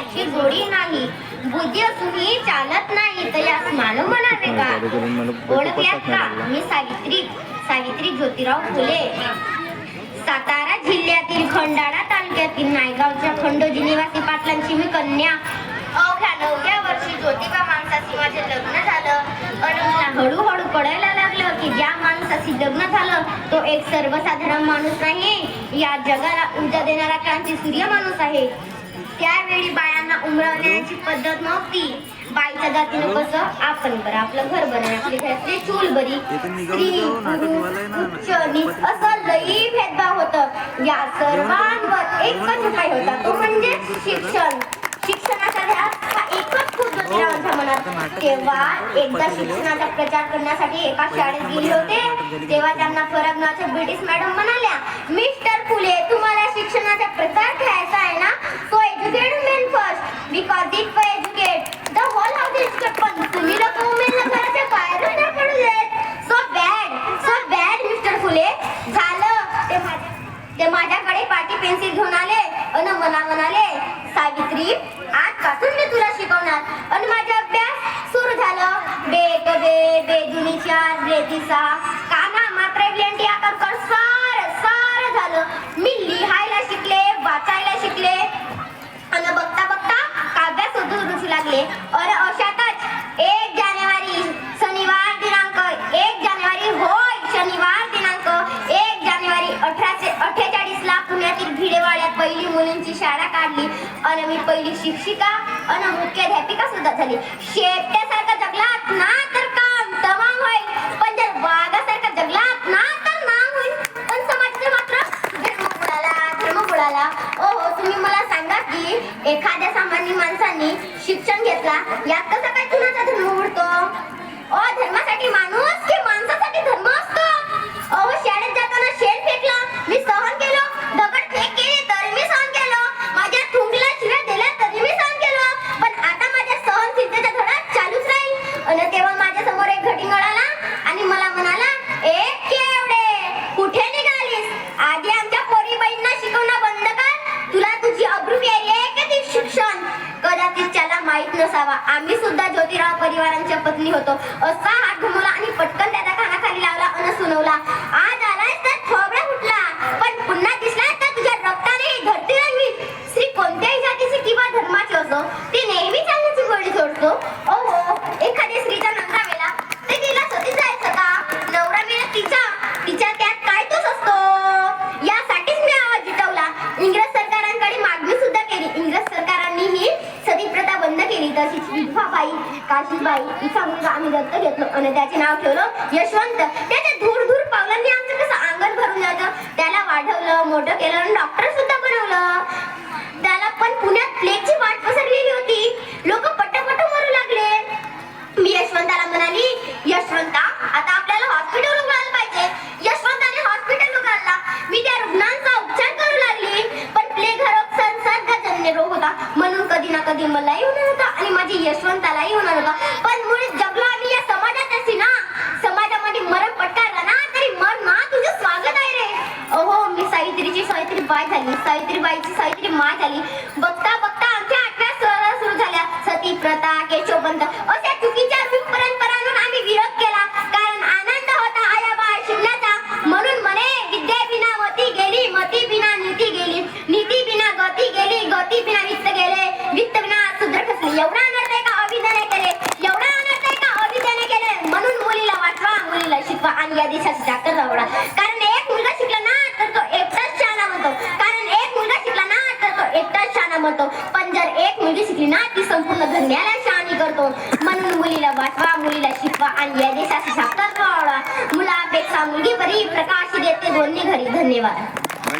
याची जोडी नाही. बुद्धी असूनही चालत नाही तर यास मानव म्हणावे का? ओळखल्यात का? मी सावित्री सावित्री ज्योतिराव फुले. सातारा जिल्ह्यातील खंडाळा तालुक्यातील नायगावच्या खंडोजी निवासी पाटलांची मी कन्या. अवघ्या नवव्या वर्षी ज्योतिबा माणसाशी माझे लग्न झालं. आणि मला हळूहळू कळायला लागलं की ज्या माणसाशी लग्न झालं तो एक सर्वसाधारण माणूस नाही या जगाला ऊर्जा देणारा क्रांती सूर्य माणूस आहे. त्यावेळी बायांना उमरवण्याची पद्धत नव्हती. बाईच्या जातीनं कसं? आपण बरं आपलं घर बरं आपली घरातली चूल बरी. स्त्री पुरुष, उच्च नीच असं लई भेदभाव होत. या सर्वांवर एकच उपाय होता तो म्हणजे शिक्षण. शिक्षणाचा ध्यास हा एकच खूप ज्योतिरावांच्या मनात तेव्हा एकदा शिक्षणाचा प्रचार करण्यासाठी एका शाळेत गेले होते. तेव्हा त्यांना फरक ब्रिटिश मॅडम म्हणाल्या मिस्टर फुले तुम्हाला शिक्षणाचा प्रचार करायचा सावित्री आजपासून मी तुला शिकवणार. आणि माझा अभ्यास सुरू झालं. बे क बे बे जुनी चार रे दिसा काना मात्र ग्लेंटी आकार कर. सार सार झालं. मी लिहायला शिकले वाचायला शिकले. आणि बघता बघता काव्यात सुद्धा रुचू लागले. अरे पहिली मुलींची शाळा काढली. आणि मी पहिली शिक्षिका आणि मुख्याध्यापिका सुद्धा झाली. शेपट्यासारखं जगलात ना तर काम तमाम होईल. पण जर वाघासारखा जगलात ना तर नाम होईल. पण समाजाचे मात्र धर्म बुडाला धर्म बुडाला ओहो तुम्ही मला सांगा की एखाद्या सामान्य माणसाने शिक्षण घेतला यात कसा काय कुणाचा धर्म उडतो? माहीत नसावा आम्ही सुद्धा ज्योतिराव परिवारांच्या पत्नी होतो. असा हात घुमवला आणि पटकन त्याच्या कानाखाली लावला अन सुनवला. आज आलाय तर थोबडा फुटला पण पुन्हा दिसला तर तुझ्या रक्ताने धरती रंगली स्त्री कोणत्याही जातीची किंवा धर्माची असो ती नेहमी चालण्याची गोडी सोडतो. काशीबाई हिचा मुलगा आम्ही दत्त घेतलो. आणि त्याचे नाव ठेवलं यशवंत. त्याच्या धूर धूर पावलांनी आमचं कसं अंगण भरून जातं त्याला वाढवलं मोठं केलं आणि डॉक्टर सुद्धा बनवलं. त्याला पण पुण्यात प्लेगची वाट पसरलेली होती. लोक पटपट मरू लागले. मी यशवंताला म्हणाली यशवंता आता आपल्याला हॉस्पिटल उघडायला पाहिजे. यशवंताने हॉस्पिटल उघडला मी त्या रुग्णांचा उपचार करू लागली. पण प्लेग हा रोग संसर्गजन्य रोग होता. म्हणून कधी ना कधी मलाही होणार होता. आणि माझी यशवंतालाही होणार होता. पण मुळे जगलो आम्ही या समाजात असी ना. समाजामध्ये मरण पटकारला ना तरी मन ना तुझं स्वागत आहे रे. अहो मी सावित्रीची सावित्री बाय झाली. सावित्रीबाईची सावित्री माय झाली. बघता बघता आमच्या आठव्या सहरा सुरू झाल्या. सती प्रथा केशवपंत अशा चुकीच्या रूप परंपरांवर आम्ही विरोध केला कारण आनंद होता आया बाळ शिकण्याचा म्हणून म्हणे विद्या बिना मती गेली मती बिना नीती गेली नीती बिना गती गेली गती बिना वित्त गेले वित्त बिना सुद्र खसली एवढा अनर्थ आहे का अभिनय केले एवढा अनर्थ आहे का अभिनय केले म्हणून मुलीला वाचवा मुलीला शिकवा आणि या देशाची ताकद आवडा कारण एक मुलगा शिकला ना तर तो एकटाच शाळा म्हणतो कारण एक मुलगा शिकला ना तर तो एकटाच पण जर एक मुलगी शिकली ना ती संपूर्ण धन्याला शाणी करतो. म्हणून मुलीला वाचवा मुलीला शिकवा आणि या देशाची ताकद मुलापेक्षा मुलगी बरी प्रकाश देते. दोन्ही घरी धन्यवाद.